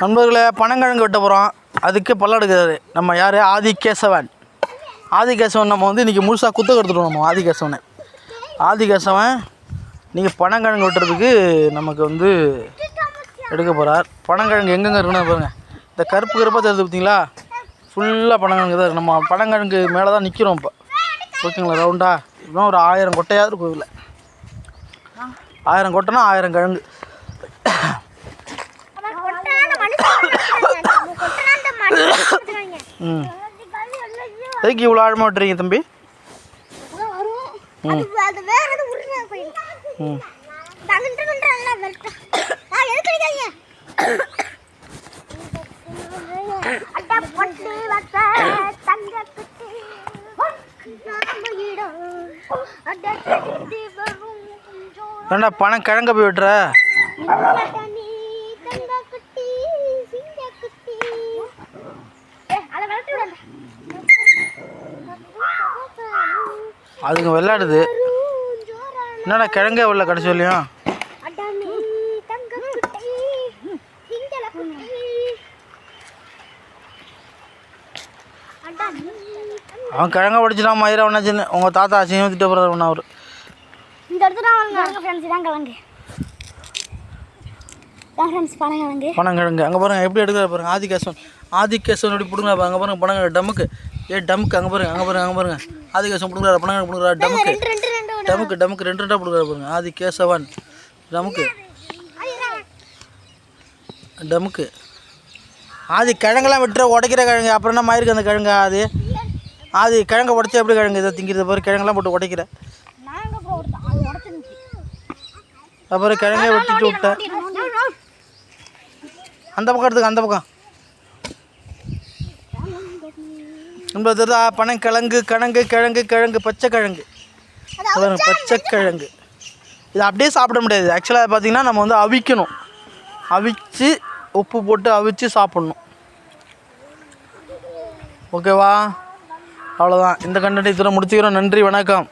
நண்பர்களே பனங்கிழங்கு வெட்ட போகிறோம் அதுக்கு பல்லாடுக்கிறாரு நம்ம யார்? ஆதிகேசவன் ஆதிகேசவன் நம்ம வந்து இன்றைக்கி முழுசாக குத்தக எடுத்துட்டோம் நம்ம ஆதிகேசவனை ஆதிகேசவன் இன்றைக்கி பனங்கிழங்கு வெட்டுறதுக்கு நமக்கு வந்து எடுக்க போகிறார் பனங்கிழங்கு எங்கெங்கே இருக்குன்னு பாருங்கள் இந்த கருப்பு கருப்பாக தெரியுது பார்த்தீங்களா ஃபுல்லாக பனங்கிழங்கு தான் நம்ம பனங்கிழங்கு மேலே தான் நிற்கிறோம் இப்போ. ஓகேங்களா ரவுண்டாக இன்னும் ஒரு ஆயிரம் கொட்டையாவது இருக்கும் இதில். ஆயிரம் கொட்டைனா ஆயிரம் கிழங்கு. ம். எதுக்கு இவ்வளோ ஆழமாக விட்டுறீங்க தம்பி? ம். ம். ஏண்டா பணம் கிழங்க போய் விட்டுற? அதுங்க விளையாடுது. என்னடா கிழங்கே உள்ள கடைசி வரலையும் அவன் கிழங்க படிச்சுட்டான் மயிரா ஒன்னாச்சுன்னு உங்கள் தாத்தா அசிங்கம் திட்ட போகிறார் ஒன்று அவர். இந்த இடத்துல அவங்க ஃப்ரெண்ட்ஸ் தான் கிழங்கு. தான் ஃப்ரெண்ட்ஸ் பழம் கிழங்கு பனங்கிழங்கு அங்கே பாருங்க எப்படி எடுக்கிற பாருங்க. ஆதிகேசவன் ஆதிகேசவன் எப்படி பிடுங்க அங்கே பாருங்க பனங்கிழங்கு டமுக்கு ஏ டமுக்கு அங்கே பாருங்க அங்கே பாருங்க அங்கே பாருங்க. ஆதிகேசவன் பிடுங்குறாரு பனங்கிழங்கு பிடுங்குறாரு டமுக்கு டமுக்கு டமுக்கு ரெண்டு ரெண்டாக பிடுங்குறாரு பாருங்க. ஆதிகேசவன். டமுக்கு டமுக்கு ஆதி கிழங்கெல்லாம் விட்டுற உடைக்கிற கிழங்கு. அப்புறம் என்ன மயிருக்கு அந்த கிழங்கு ஆதி? ஆதி கிழங்க உடச்சா எப்படி கிழங்கு? இதை திங்கிறது பாரு கிழங்கெல்லாம் போட்டு உடைக்கிற. அப்புறம் கிழங்கே வெட்டிட்டு விட்ட. அந்த பக்கம் எடுத்துக்க அந்த பக்கம். தெரியுதா பனங்கிழங்கு கிழங்கு கிழங்கு கிழங்கு பச்சை கிழங்கு பாருங்க பச்சை கிழங்கு இது அப்படியே சாப்பிட முடியாது. ஆக்சுவலாக பார்த்தீங்கன்னா நம்ம வந்து அவிக்கணும். அவிச்சு உப்பு போட்டு அவிச்சு சாப்பிட்ணும். ஓகேவா அவ்வளோதான் இந்த கண்டென்ட் இத்தனை முடிச்சுக்கிறோம். நன்றி வணக்கம்.